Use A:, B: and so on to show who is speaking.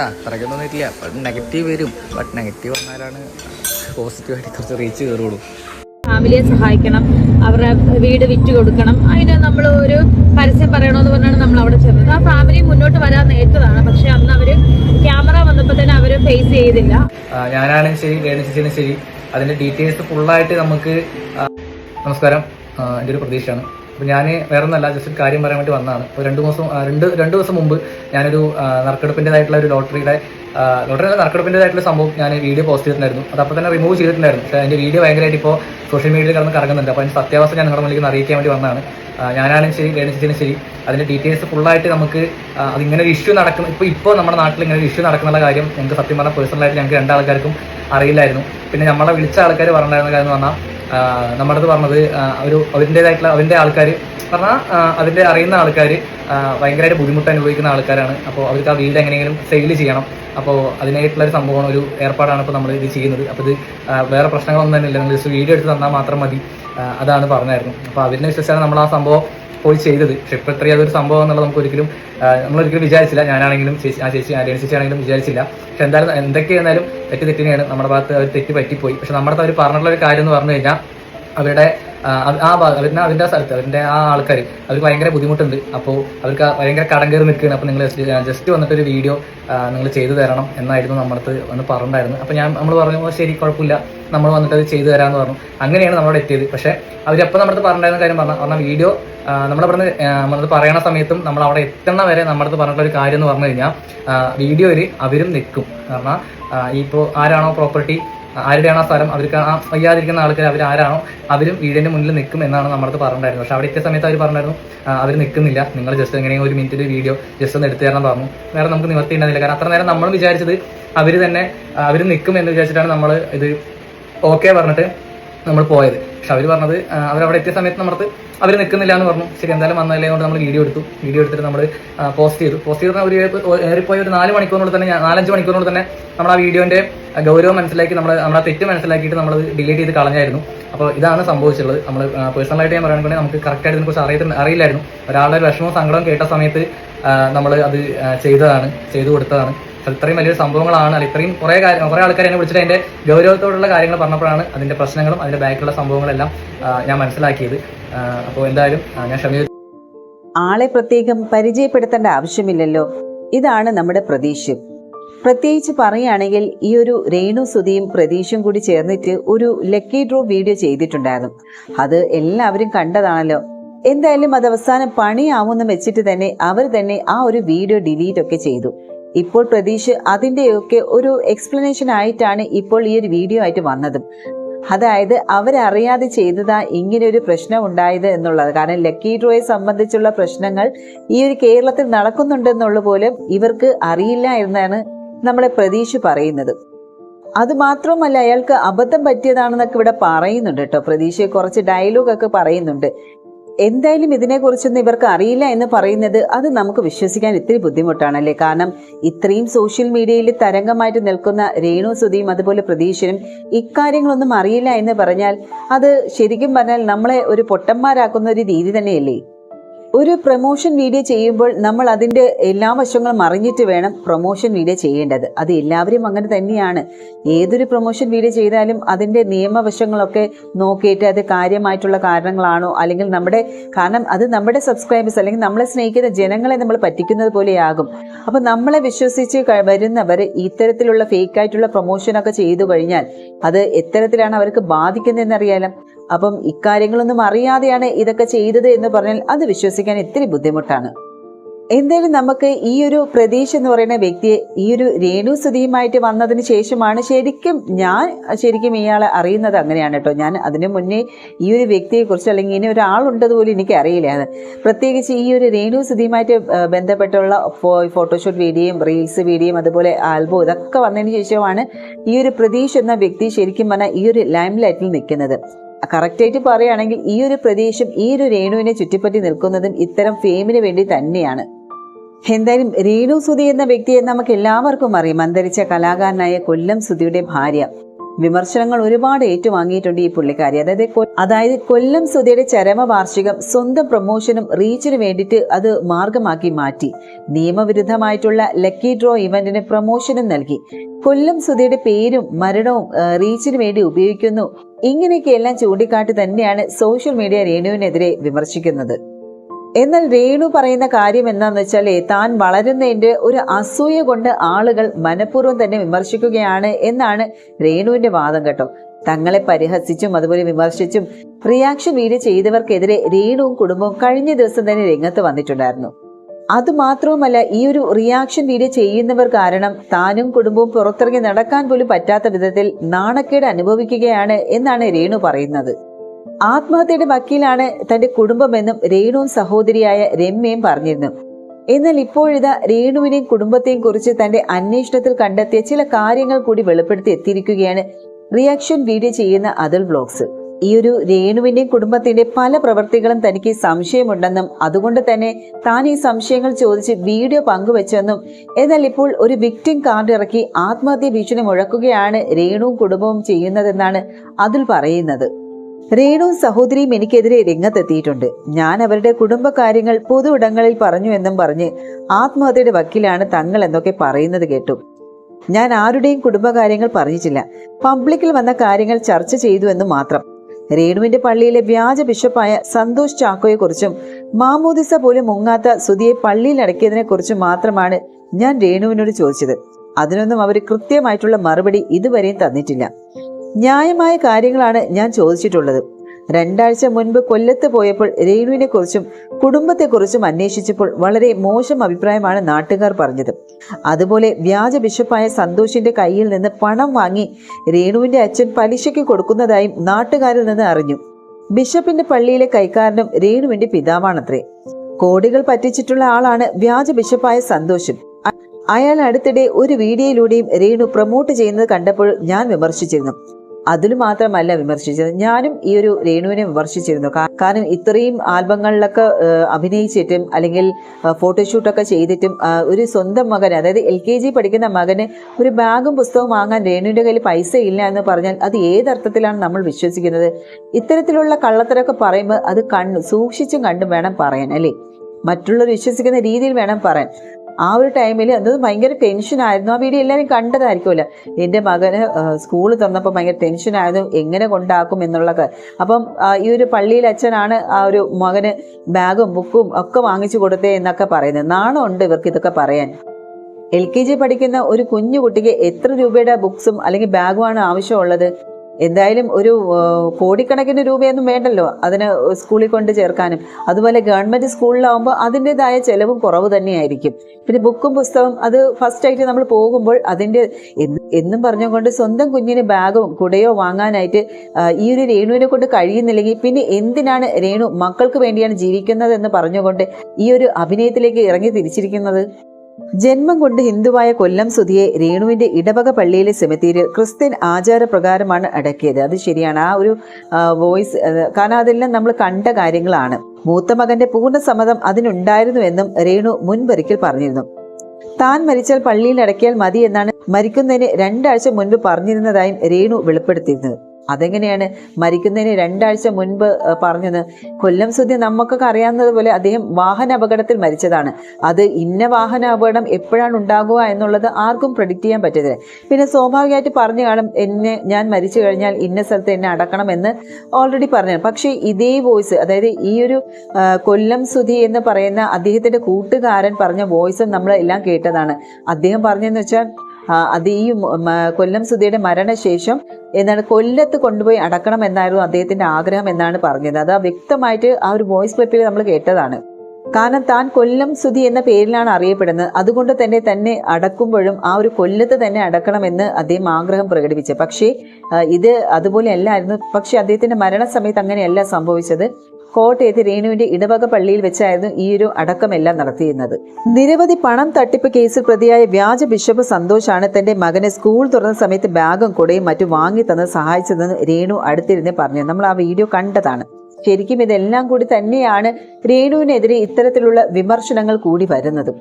A: ആ തോന്നിയിട്ടില്ല ഇല്ല. നെഗറ്റീവ് വരും. ബട്ട് നെഗറ്റീവ് വന്നാലാണ് പോസിറ്റീവായിട്ട് കുറച്ച് റീച്ച് കയറുള്ളൂ.
B: ഫാമിലിയെ സഹായിക്കണം. അവരുടെ വീട് വിറ്റ് കൊടുക്കണം. അതിന് നമ്മൾ ഒരു പരസ്യം പറയണമെന്ന് പറഞ്ഞാണ് നമ്മൾ അവിടെ ചെന്നത്. ആ ഫാമിലി മുന്നോട്ട് വരാൻ നേരത്തതാണ്. പക്ഷെ അന്ന് അവർ ക്യാമറ വന്നപ്പോൾ തന്നെ അവർ ഫേസ് ചെയ്തില്ല.
C: ഞാനാണ് ശരി ശരി. അതിന്റെ ഡീറ്റെയിൽസ് ഫുള്ളായിട്ട് നമുക്ക് നമസ്കാരം. എന്റെ എന്റെ ഒരു പ്രതീക്ഷയാണ്. അപ്പോൾ ഞാൻ വേറെ ഒന്നല്ല ജസ്റ്റ് കാര്യം പറയാൻ വേണ്ടി വന്നതാണ്. അപ്പോൾ രണ്ട് മാസം രണ്ട് രണ്ട് ദിവസം മുമ്പ് ഞാനൊരു നറുക്കെടുപ്പിന്റെതായിട്ടുള്ള ഒരു ലോട്ടറിയുടെ ലോട്ടറി അല്ല നറുക്കെടുപ്പിന്റെതായിട്ടുള്ള സംഭവം ഞാൻ വീഡിയോ പോസ്റ്റ് ചെയ്തിട്ടുണ്ടായിരുന്നു. അത് അപ്പോൾ തന്നെ റിമൂവ് ചെയ്തിട്ടുണ്ടായിരുന്നു. പക്ഷേ അതിന്റെ വീഡിയോ ഭയങ്കരമായിട്ട് ഇപ്പോൾ സോഷ്യൽ മീഡിയയിൽ കിടന്ന് കറങ്ങുന്നുണ്ട്. അപ്പോൾ അതിന്റെ സത്യാവസ്ഥ ഞാൻ നിങ്ങളുടെ മുന്നിൽ അറിയിക്കാൻ വേണ്ടി വന്നതാണ്. ഞാനാണെങ്കിലും ശരി രേണു ശരി അതിന്റെ ഡീറ്റെയിൽസ് ഫുള്ളായിട്ട് നമുക്ക് അത് അതിങ്ങനെ ഒരു ഇഷ്യൂ നടക്കുന്നു ഇപ്പോൾ ഇപ്പോൾ നമ്മുടെ നാട്ടിൽ ഇങ്ങനെ ഒരു ഇഷ്യൂ നടക്കുന്ന കാര്യം ഞങ്ങൾക്ക് സത്യം പറഞ്ഞാൽ പേഴ്സണലായിട്ട് ഞങ്ങൾക്ക് രണ്ടാൾക്കാർക്കും അറിയില്ലായിരുന്നു. പിന്നെ നമ്മളെ വിളിച്ച ആൾക്കാർ പറഞ്ഞിരുന്ന കാര്യം എന്ന് പറഞ്ഞാൽ നമ്മുടെ അടുത്ത് പറഞ്ഞത് ഒരു അവരിന്റെതായിട്ടുള്ള അവരുടെ ആൾക്കാർ പറഞ്ഞാൽ അതിന്റെ അറിയുന്ന ആൾക്കാർ ഭയങ്കരമായിട്ട് ബുദ്ധിമുട്ട് അനുഭവിക്കുന്ന ആൾക്കാരാണ്. അപ്പോൾ അവർക്ക് ആ വീട് എങ്ങനെയെങ്കിലും സെയിൽ ചെയ്യണം. അപ്പോൾ അതിനായിട്ടുള്ള ഒരു സംഭവമാണ് ഒരു ഏർപ്പാടാണ് ഇപ്പോൾ നമ്മൾ ഇത് ചെയ്യുന്നത്. അപ്പോൾ ഇത് വേറെ പ്രശ്നങ്ങളൊന്നും തന്നെ ഇല്ല. നിങ്ങൾ വീഡിയോ എടുത്ത് തന്നാൽ മാത്രം മതി. അതാണ് പറഞ്ഞായിരുന്നു. അപ്പോൾ അതിനെ വിശ്വസിച്ചാണ് നമ്മൾ ആ സംഭവം പോയി ചെയ്തത്. പക്ഷെ ഇപ്പോൾ ഇത്രയും അതൊരു സംഭവം എന്നുള്ളത് നമുക്ക് ഒരിക്കലും നമ്മൾ ഒരിക്കലും വിചാരിച്ചില്ല. ഞാനാണെങ്കിലും ചേച്ചി ആ ചേച്ചി ആര്യ ചേച്ചി ആണെങ്കിലും വിചാരിച്ചില്ല. പക്ഷെ എന്തായാലും എന്തൊക്കെയായിരുന്നാലും തെറ്റ് തെറ്റിനെയാണ് നമ്മുടെ ഭാഗത്ത് അവർ തെറ്റ് പറ്റിപ്പോയി. പക്ഷെ നമ്മുടെ അവർ പറഞ്ഞിട്ടുള്ള ഒരു കാര്യം എന്ന് പറഞ്ഞു കഴിഞ്ഞാൽ അവരുടെ ആ, അവരുടെ അവരുടെ സ്ഥലത്ത് അവരുടെ ആ ആൾക്കാർ അവർക്ക് ഭയങ്കര ബുദ്ധിമുട്ടുണ്ട്. അപ്പോൾ അവർക്ക് ഭയങ്കര കടം കയറി നിൽക്കുകയാണ്. അപ്പോൾ നിങ്ങൾ ജസ്റ്റ് വന്നിട്ട് ഒരു വീഡിയോ നിങ്ങൾ ചെയ്തു തരണം എന്നായിരുന്നു നമ്മളത് വന്ന് പറഞ്ഞിട്ടുണ്ടായിരുന്നു അപ്പോൾ ഞാൻ നമ്മൾ പറഞ്ഞു ശരി കുഴപ്പമില്ല. നമ്മൾ വന്നിട്ട് അത് ചെയ്തു തരാമെന്ന് പറഞ്ഞു. അങ്ങനെയാണ് നമ്മളോട് എത്തിയത്. പക്ഷേ അവരപ്പോൾ നമ്മുടെ അടുത്ത് പറഞ്ഞിട്ടുണ്ടായിരുന്ന കാര്യം പറഞ്ഞാൽ പറഞ്ഞാൽ വീഡിയോ നമ്മൾ പറഞ്ഞ് നമ്മളത് പറയണ സമയത്തും നമ്മൾ അവിടെ എത്തണ വരെ നമ്മുടെ അടുത്ത് പറഞ്ഞിട്ടുള്ള ഒരു കാര്യം എന്ന് പറഞ്ഞു കഴിഞ്ഞാൽ വീഡിയോയിൽ അവരും നിൽക്കും. കാരണം ഇപ്പോൾ ആരാണോ പ്രോപ്പർട്ടി ആരുടെയാണോ ആ സ്ഥലം? അവർക്ക് ആ വയ്യാതിരിക്കുന്ന ആൾക്കാർ അവർ ആരാണോ അവരും വീടിന്റെ മുന്നിൽ നിൽക്കും എന്നാണ് നമ്മളത് പറഞ്ഞിട്ടുണ്ടായിരുന്നത്. പക്ഷെ അവിടെ എത്തിയ സമയത്ത് അവർ പറഞ്ഞായിരുന്നു അവർ നിൽക്കുന്നില്ല. നിങ്ങൾ ജസ്റ്റ് എങ്ങനെയും ഒരു മിനിറ്റ് വീഡിയോ ജസ്റ്റ് ഒന്ന് എടുത്തു തരണം പറഞ്ഞു. വേറെ നമുക്ക് നിവർത്തി ഉണ്ടായിരുന്നില്ല കാരണം അത്ര നേരം നമ്മൾ വിചാരിച്ചത് അവർ തന്നെ അവർ നിൽക്കും എന്ന് വിചാരിച്ചിട്ടാണ് നമ്മൾ ഇത് ഓക്കെ പറഞ്ഞിട്ട് നമ്മൾ പോയത്. പക്ഷെ അവർ പറഞ്ഞത് അവരവിടെ എത്തിയ സമയത്ത് നമ്മൾക്ക് അവർ നിൽക്കുന്നില്ല എന്ന് പറഞ്ഞു. ശരി എന്തായാലും വന്നതല്ലേ കൊണ്ട് നമ്മൾ വീഡിയോ എടുത്തു. വീഡിയോ എടുത്തിട്ട് നമ്മൾ പോസ്റ്റ് ചെയ്തു. പോസ്റ്റ് ചെയ്ത ഒരു ഏറിപ്പോയി ഒരു നാല് മണിക്കൂറിനുള്ളിൽ തന്നെ നാലഞ്ച് മണിക്കൂറിനുള്ളിൽ തന്നെ നമ്മൾ ആ വീഡിയോന്റെ ഗൗരവം മനസ്സിലാക്കി നമ്മൾ നമ്മുടെ തെറ്റ് മനസ്സിലാക്കിയിട്ട് നമ്മൾ ഡിലീറ്റ് ചെയ്ത് കളഞ്ഞായിരുന്നു. അപ്പോൾ ഇതാണ് സംഭവിച്ചിട്ടുള്ളത്. നമ്മൾ പേഴ്സണലായിട്ട് ഞാൻ പറയുകയാണെങ്കിൽ നമുക്ക് കറക്റ്റായിട്ട് ഇതിനെക്കുറിച്ച് അറിയത്തി അറിയില്ലായിരുന്നു. ഒരാളുടെ ഒരു വിഷമവും സങ്കടവും കേട്ട സമയത്ത് നമ്മൾ അത് ചെയ്തതാണ് ചെയ്തു കൊടുത്തതാണ്. ഇത്രയും വലിയൊരു സംഭവങ്ങളാണ് അല്ല ഇത്രയും കുറേ കാര്യം കുറേ ആൾക്കാർ എന്നെ വിളിച്ചിട്ട് അതിന്റെ ഗൗരവത്തോടുള്ള കാര്യങ്ങൾ പറഞ്ഞപ്പോഴാണ് അതിന്റെ പ്രശ്നങ്ങളും അതിന്റെ ബാക്കിലുള്ള സംഭവങ്ങളെല്ലാം ഞാൻ മനസ്സിലാക്കിയത്. അപ്പോൾ എന്തായാലും ഞാൻ ക്ഷമ
D: ആളെ പ്രത്യേകം പരിചയപ്പെടുത്തേണ്ട ആവശ്യമില്ലല്ലോ. ഇതാണ് നമ്മുടെ പ്രതീക്ഷ. പ്രത്യേകിച്ച് പറയുകയാണെങ്കിൽ ഈ ഒരു രേണു സുധിയും പ്രതീഷും കൂടി ചേർന്നിട്ട് ഒരു ലക്കി ഡ്രോ വീഡിയോ ചെയ്തിട്ടുണ്ടായിരുന്നു. അത് എല്ലാവരും കണ്ടതാണല്ലോ. എന്തായാലും അത് അവസാനം പണിയാവുമെന്ന് വെച്ചിട്ട് തന്നെ അവർ തന്നെ ആ ഒരു വീഡിയോ ഡിലീറ്റ് ഒക്കെ ചെയ്തു. ഇപ്പോൾ പ്രതീഷ് അതിന്റെയൊക്കെ ഒരു എക്സ്പ്ലനേഷൻ ആയിട്ടാണ് ഇപ്പോൾ ഈ ഒരു വീഡിയോ ആയിട്ട് വന്നതും. അതായത് അവരറിയാതെ ചെയ്തതാ ഇങ്ങനെ ഒരു പ്രശ്നം ഉണ്ടായത് എന്നുള്ളത്. കാരണം ലക്കി ഡ്രോയെ സംബന്ധിച്ചുള്ള പ്രശ്നങ്ങൾ ഈ ഒരു കേരളത്തിൽ നടക്കുന്നുണ്ടെന്നുള്ള പോലും ഇവർക്ക് അറിയില്ല എന്നാണ് നമ്മളെ പ്രതീക്ഷ പറയുന്നത്. അത് മാത്രമല്ല അയാൾക്ക് അബദ്ധം പറ്റിയതാണെന്നൊക്കെ ഇവിടെ പറയുന്നുണ്ട് കേട്ടോ. പ്രതീക്ഷയെ കുറച്ച് ഡയലോഗൊക്കെ പറയുന്നുണ്ട്. എന്തായാലും ഇതിനെക്കുറിച്ചൊന്നും ഇവർക്ക് അറിയില്ല എന്ന് പറയുന്നത് അത് നമുക്ക് വിശ്വസിക്കാൻ ഇത്തിരി ബുദ്ധിമുട്ടാണല്ലേ? കാരണം ഇത്രയും സോഷ്യൽ മീഡിയയിൽ തരംഗമായിട്ട് നിൽക്കുന്ന രേണു സുധിയും അതുപോലെ പ്രതീക്ഷനും ഇക്കാര്യങ്ങളൊന്നും അറിയില്ല എന്ന് പറഞ്ഞാൽ അത് ശരിക്കും പറഞ്ഞാൽ നമ്മളെ ഒരു പൊട്ടന്മാരാക്കുന്ന ഒരു രീതി തന്നെയല്ലേ? ഒരു പ്രൊമോഷൻ വീഡിയോ ചെയ്യുമ്പോൾ നമ്മൾ അതിന്റെ എല്ലാ വശങ്ങളും അറിഞ്ഞിട്ട് വേണം പ്രൊമോഷൻ വീഡിയോ ചെയ്യേണ്ടത്. അത് എല്ലാവരും അങ്ങനെ തന്നെയാണ്. ഏതൊരു പ്രൊമോഷൻ വീഡിയോ ചെയ്താലും അതിന്റെ നിയമവശങ്ങളൊക്കെ നോക്കിയിട്ട് അത് കാര്യമായിട്ടുള്ള കാരണങ്ങളാണോ? അല്ലെങ്കിൽ നമ്മുടെ കാരണം അത് നമ്മുടെ സബ്സ്ക്രൈബേഴ്സ് അല്ലെങ്കിൽ നമ്മളെ സ്നേഹിക്കുന്ന ജനങ്ങളെ നമ്മൾ പറ്റിക്കുന്നത് പോലെയാകും. അപ്പോൾ നമ്മളെ വിശ്വസിച്ച് വരുന്നവർ ഇത്തരത്തിലുള്ള ഫേക്കായിട്ടുള്ള പ്രൊമോഷനൊക്കെ ചെയ്തു കഴിഞ്ഞാൽ അത് എത്തരത്തിലാണ് അവർക്ക് ബാധിക്കുന്നതെന്നറിയാലോ? അപ്പം ഇക്കാര്യങ്ങളൊന്നും അറിയാതെയാണ് ഇതൊക്കെ ചെയ്തത് എന്ന് പറഞ്ഞാൽ അത് വിശ്വസിക്കാൻ ഇത്തിരി ബുദ്ധിമുട്ടാണ്. എന്തായാലും നമുക്ക് ഈ ഒരു പ്രതീക്ഷ എന്ന് പറയുന്ന വ്യക്തിയെ ഈ ഒരു രേണു സ്തുതിയുമായിട്ട് വന്നതിന് ശേഷമാണ് ശരിക്കും ഞാൻ ശരിക്കും ഇയാളെ അറിയുന്നത് അങ്ങനെയാണ് കേട്ടോ. ഞാൻ അതിനു മുന്നേ ഈ ഒരു വ്യക്തിയെക്കുറിച്ച് അല്ലെങ്കിൽ ഇനി ഒരാളുണ്ടത് പോലും എനിക്ക് അറിയില്ല. പ്രത്യേകിച്ച് ഈ ഒരു രേണു സ്തുതിയുമായിട്ട് ബന്ധപ്പെട്ടുള്ള ഫോട്ടോഷൂട്ട് വീഡിയോയും റീൽസ് വീഡിയോയും അതുപോലെ ആൽബം ഇതൊക്കെ വന്നതിന് ശേഷമാണ് ഈ ഒരു പ്രതീക്ഷ എന്ന വ്യക്തി ശരിക്കും പറഞ്ഞാൽ ഈ ഒരു ലൈം ലൈറ്റിൽ നിൽക്കുന്നത്. കറക്റ്റായിട്ട് പറയുകയാണെങ്കിൽ ഈ ഒരു പ്രദേശം ഈ ഒരു രേണുവിനെ ചുറ്റിപ്പറ്റി നിൽക്കുന്നതും ഇത്തരം ഫെയിമിന് വേണ്ടി തന്നെയാണ്. എന്തായാലും രേണു സുധി എന്ന വ്യക്തിയെ നമുക്ക് എല്ലാവർക്കും അറിയാം. അന്തരിച്ച കലാകാരനായ കൊല്ലം സുധിയുടെ ഭാര്യ. വിമർശനങ്ങൾ ഒരുപാട് ഏറ്റുവാങ്ങിയിട്ടുണ്ട് ഈ പുള്ളിക്കാരി. അതായത് അതായത് കൊല്ലം സുധയുടെ ചരമവാർഷികം സ്വന്തം പ്രൊമോഷനും റീച്ചിനു വേണ്ടിയിട്ട് അത് മാർഗമാക്കി മാറ്റി. നിയമവിരുദ്ധമായിട്ടുള്ള ലക്കി ഡ്രോ ഇവന്റിന് പ്രൊമോഷനും നൽകി. കൊല്ലം സുധയുടെ പേരും മരണവും റീച്ചിനു വേണ്ടി ഉപയോഗിക്കുന്നു. ഇങ്ങനെയൊക്കെയെല്ലാം ചൂണ്ടിക്കാട്ടി തന്നെയാണ് സോഷ്യൽ മീഡിയ രേണുവിനെതിരെ വിമർശിക്കുന്നത്. എന്നാൽ രേണു പറയുന്ന കാര്യം എന്താന്ന് വെച്ചാൽ താൻ വളരുന്നതിന്റെ ഒരു അസൂയ കൊണ്ട് ആളുകൾ മനഃപൂർവം തന്നെ വിമർശിക്കുകയാണ് എന്നാണ് രേണുവിന്റെ വാദം കേട്ടോ. തങ്ങളെ പരിഹസിച്ചും അതുപോലെ വിമർശിച്ചും റിയാക്ഷൻ വീഡിയോ ചെയ്തവർക്കെതിരെ രേണുവും കുടുംബവും കഴിഞ്ഞ ദിവസം തന്നെ രംഗത്ത് വന്നിട്ടുണ്ടായിരുന്നു. അതുമാത്രവുമല്ല ഈ ഒരു റിയാക്ഷൻ വീഡിയോ ചെയ്യുന്നവർ കാരണം താനും കുടുംബവും പുറത്തിറങ്ങി നടക്കാൻ പോലും പറ്റാത്ത വിധത്തിൽ നാണക്കേട് അനുഭവിക്കുകയാണ് എന്നാണ് രേണു പറയുന്നത്. ആത്മഹത്യയുടെ വക്കീലാണ് തന്റെ കുടുംബമെന്നും രേണുവും സഹോദരിയായ രമ്യയും പറഞ്ഞിരുന്നു. എന്നാൽ ഇപ്പോഴിതാ രേണുവിനെയും കുടുംബത്തെയും കുറിച്ച് തന്റെ അന്വേഷണത്തിൽ കണ്ടെത്തിയ ചില കാര്യങ്ങൾ കൂടി വെളിപ്പെടുത്തി എത്തിയിരിക്കുകയാണ് റിയാക്ഷൻ വീഡിയോ ചെയ്യുന്ന അതുൽ വ്ലോഗ്സ് ഈ ഒരു രേണുവിന്റെയും കുടുംബത്തിന്റെ പല പ്രവൃത്തികളും തനിക്ക് സംശയമുണ്ടെന്നും അതുകൊണ്ട് തന്നെ താൻ ഈ സംശയങ്ങൾ ചോദിച്ച് വീഡിയോ പങ്കുവെച്ചെന്നും എന്നാൽ ഇപ്പോൾ ഒരു വിക്ടിം കാർഡ് ഇറക്കി ആത്മഹത്യ ഭീഷണി മുഴക്കുകയാണ് രേണുവും കുടുംബവും ചെയ്യുന്നതെന്നാണ് അതിൽ പറയുന്നത്. രേണുവും സഹോദരിയും എനിക്കെതിരെ രംഗത്തെത്തിയിട്ടുണ്ട്. ഞാൻ അവരുടെ കുടുംബകാര്യങ്ങൾ പൊതു ഇടങ്ങളിൽ പറഞ്ഞു എന്നും പറഞ്ഞ് ആത്മഹത്യയുടെ വക്കീലാണ് തങ്ങൾ എന്നൊക്കെ പറയുന്നത് കേട്ടു. ഞാൻ ആരുടെയും കുടുംബകാര്യങ്ങൾ പറഞ്ഞിട്ടില്ല. പബ്ലിക്കിൽ വന്ന കാര്യങ്ങൾ ചർച്ച ചെയ്തു എന്ന് മാത്രം. രേണുവിന്റെ പള്ളിയിലെ വ്യാജ ബിഷപ്പായ സന്തോഷ് ചാക്കോയെക്കുറിച്ചും മാമോദിസ പോലും മുങ്ങാത്ത സുധിയെ പള്ളിയിൽ അടക്കിയതിനെ കുറിച്ചും മാത്രമാണ് ഞാൻ രേണുവിനോട് ചോദിച്ചത്. അതിനൊന്നും അവർ കൃത്യമായിട്ടുള്ള മറുപടി ഇതുവരെയും തന്നിട്ടില്ല. ന്യായമായ കാര്യങ്ങളാണ് ഞാൻ ചോദിച്ചിട്ടുള്ളത്. രണ്ടാഴ്ച മുൻപ് കൊല്ലത്ത് പോയപ്പോൾ രേണുവിനെ കുറിച്ചും കുടുംബത്തെക്കുറിച്ചും അന്വേഷിച്ചപ്പോൾ വളരെ മോശം അഭിപ്രായമാണ് നാട്ടുകാർ പറഞ്ഞത്. അതുപോലെ വ്യാജ ബിഷപ്പായ സന്തോഷിന്റെ കയ്യിൽ നിന്ന് പണം വാങ്ങി രേണുവിന്റെ അച്ഛൻ പലിശയ്ക്ക് കൊടുക്കുന്നതായും നാട്ടുകാരിൽ നിന്ന് അറിഞ്ഞു. ബിഷപ്പിന്റെ പള്ളിയിലെ കൈക്കാരനും രേണുവിന്റെ പിതാവാണത്രേ. കോടികൾ പറ്റിച്ചിട്ടുള്ള ആളാണ് വ്യാജ ബിഷപ്പായ സന്തോഷം. അയാൾ അടുത്തിടെ ഒരു വീഡിയോയിലൂടെയും രേണു പ്രൊമോട്ട് ചെയ്യുന്നത് കണ്ടപ്പോൾ ഞാൻ വിമർശിച്ചിരുന്നു. അതിൽ മാത്രമല്ല വിമർശിച്ചത്. ഞാനും ഈ ഒരു രേണുവിനെ വിമർശിച്ചിരുന്നു. കാരണം ഇത്രയും ആൽബങ്ങളിലൊക്കെ അഭിനയിച്ചിട്ടും അല്ലെങ്കിൽ ഫോട്ടോഷൂട്ടൊക്കെ ചെയ്തിട്ടും ഒരു സ്വന്തം മകൻ അതായത് എൽ കെ ജി പഠിക്കുന്ന മകന് ഒരു ബാഗും പുസ്തകവും വാങ്ങാൻ രേണുവിന്റെ കയ്യിൽ പൈസ ഇല്ല എന്ന് പറഞ്ഞാൽ അത് ഏതർത്ഥത്തിലാണ് നമ്മൾ വിശ്വസിക്കുന്നത്? ഇത്തരത്തിലുള്ള കള്ളത്തരമൊക്കെ പറയുമ്പോൾ അത് കണ്ണു സൂക്ഷിച്ചും കണ്ടും വേണം പറയാൻ അല്ലേ? മറ്റുള്ളവർ വിശ്വസിക്കുന്ന രീതിയിൽ വേണം പറയാൻ. ആ ഒരു ടൈമിൽ അത് ഭയങ്കര ടെൻഷനായിരുന്നു ആ വീഡിയോ എല്ലാവരും കണ്ടതായിരിക്കുമല്ലോ. എന്റെ മകന് സ്കൂൾ തുറന്നപ്പോൾ ഭയങ്കര ടെൻഷനായിരുന്നു എങ്ങനെ കൊണ്ടാക്കും എന്നുള്ള കാര്യം അപ്പം ഈ ഒരു പള്ളിയിൽ അച്ഛനാണ് ആ ഒരു മകന് ബാഗും ബുക്കും ഒക്കെ വാങ്ങിച്ചു കൊടുത്തേ എന്നൊക്കെ പറയുന്നത്. നാണമുണ്ട് ഇവർക്ക് ഇതൊക്കെ പറയാൻ. എൽ കെ ജി പഠിക്കുന്ന ഒരു കുഞ്ഞു കുട്ടിക്ക് എത്ര രൂപയുടെ ബുക്സും അല്ലെങ്കിൽ ബാഗുമാണ് ആവശ്യമുള്ളത്? എന്തായാലും ഒരു കോടിക്കണക്കിന് രൂപയൊന്നും വേണ്ടല്ലോ അതിന് സ്കൂളിൽ കൊണ്ട് ചേർക്കാനും. അതുപോലെ ഗവൺമെന്റ് സ്കൂളിലാവുമ്പോൾ അതിന്റെതായ ചിലവും കുറവ് തന്നെയായിരിക്കും. പിന്നെ ബുക്കും പുസ്തകം അത് ഫസ്റ്റ് ആയിട്ട് നമ്മൾ പോകുമ്പോൾ അതിന്റെ എന്ന് പറഞ്ഞുകൊണ്ട് സ്വന്തം കുഞ്ഞിന് ബാഗും കുടയോ വാങ്ങാനായിട്ട് ഈ ഒരു രേണുവിനെ കൊണ്ട് കഴിയുന്നില്ലെങ്കിൽ പിന്നെ എന്തിനാണ് രേണു മക്കൾക്ക് വേണ്ടിയാണ് ജീവിക്കുന്നത് എന്ന് പറഞ്ഞുകൊണ്ട് ഈ ഒരു അഭിനയത്തിലേക്ക് ഇറങ്ങി തിരിച്ചിരിക്കുന്നത്? ജന്മം കൊണ്ട് ഹിന്ദുവായ കൊല്ലം സുധിയെ രേണുവിന്റെ ഇടവക പള്ളിയിലെ സെമിത്തേരിയിൽ ക്രിസ്ത്യൻ ആചാരപ്രകാരമാണ് അടക്കിയത്. അത് ശരിയാണ്. ആ ഒരു വോയിസ് കാരണം അതെല്ലാം നമ്മൾ കണ്ട കാര്യങ്ങളാണ്. മൂത്ത മകന്റെ പൂർണ സമ്മതം അതിനുണ്ടായിരുന്നുവെന്നും രേണു മുൻപൊരിക്കൽ പറഞ്ഞിരുന്നു. താൻ മരിച്ചാൽ പള്ളിയിൽ അടക്കിയാൽ മതി എന്നാണ് മരിക്കുന്നതിന് രണ്ടാഴ്ച മുൻപ് പറഞ്ഞിരുന്നതായും രേണു വെളിപ്പെടുത്തിയിരുന്നത് അതെങ്ങനെയാണ് മരിക്കുന്നതിന് രണ്ടാഴ്ച മുൻപ് പറഞ്ഞത്? കൊല്ലം സുധി നമുക്കൊക്കെ അറിയാവുന്നതുപോലെ അദ്ദേഹം വാഹന അപകടത്തിൽ മരിച്ചതാണ്. അത് ഇന്ന വാഹന അപകടം എപ്പോഴാണ് ഉണ്ടാകുക എന്നുള്ളത് ആർക്കും പ്രഡിക്റ്റ് ചെയ്യാൻ പറ്റത്തില്ല. പിന്നെ സ്വാഭാവികമായിട്ട് പറഞ്ഞു കാണും എന്നെ ഞാൻ മരിച്ചു കഴിഞ്ഞാൽ ഇന്ന സ്ഥലത്ത് എന്നെ അടക്കണം എന്ന് ഓൾറെഡി പറഞ്ഞു. പക്ഷേ ഇതേ വോയിസ് അതായത് ഈ ഒരു കൊല്ലം സുധി എന്ന് പറയുന്ന അദ്ദേഹത്തിന്റെ കൂട്ടുകാരൻ പറഞ്ഞ വോയിസും നമ്മൾ എല്ലാം കേട്ടതാണ്. അദ്ദേഹം പറഞ്ഞെന്ന് വെച്ചാൽ അത് ഈ കൊല്ലം സുധിയുടെ മരണശേഷം എന്താണ് കൊല്ലത്ത് കൊണ്ടുപോയി അടക്കണം എന്നായിരുന്നു അദ്ദേഹത്തിന്റെ ആഗ്രഹം എന്നാണ് പറഞ്ഞത്. അത് വ്യക്തമായിട്ട് ആ ഒരു വോയിസ് ക്ലിപ്പിൽ നമ്മൾ കേട്ടതാണ്. കാരണം താൻ കൊല്ലം സുധി എന്ന പേരിലാണ് അറിയപ്പെടുന്നത്. അതുകൊണ്ട് തന്നെ തന്നെ അടക്കുമ്പോഴും ആ ഒരു കൊല്ലത്ത് തന്നെ അടക്കണമെന്ന് അദ്ദേഹം ആഗ്രഹം പ്രകടിപ്പിച്ചത് പക്ഷേ ഇത് അതുപോലെ അല്ലായിരുന്നു. പക്ഷേ അദ്ദേഹത്തിന്റെ മരണസമയത്ത് അങ്ങനെയല്ല സംഭവിച്ചത്. കോട്ടയത്ത് രേണുവിന്റെ ഇടവക പള്ളിയിൽ വെച്ചായിരുന്നു ഈ ഒരു അടക്കമെല്ലാം നടത്തിയിരുന്നത്. നിരവധി പണം തട്ടിപ്പ് കേസിൽ പ്രതിയായ വ്യാജ ബിഷപ്പ് സന്തോഷാണ് തന്റെ മകനെ സ്കൂൾ തുറന്ന സമയത്ത് ബാഗും കുടയും മറ്റും വാങ്ങി തന്ന് സഹായിച്ചതെന്ന് രേണു അടുത്തിരുന്ന് പറഞ്ഞു. നമ്മൾ ആ വീഡിയോ കണ്ടതാണ്. ശരിക്കും ഇതെല്ലാം കൂടി തന്നെയാണ് രേണുവിനെതിരെ ഇത്തരത്തിലുള്ള വിമർശനങ്ങൾ കൂടി വരുന്നത്.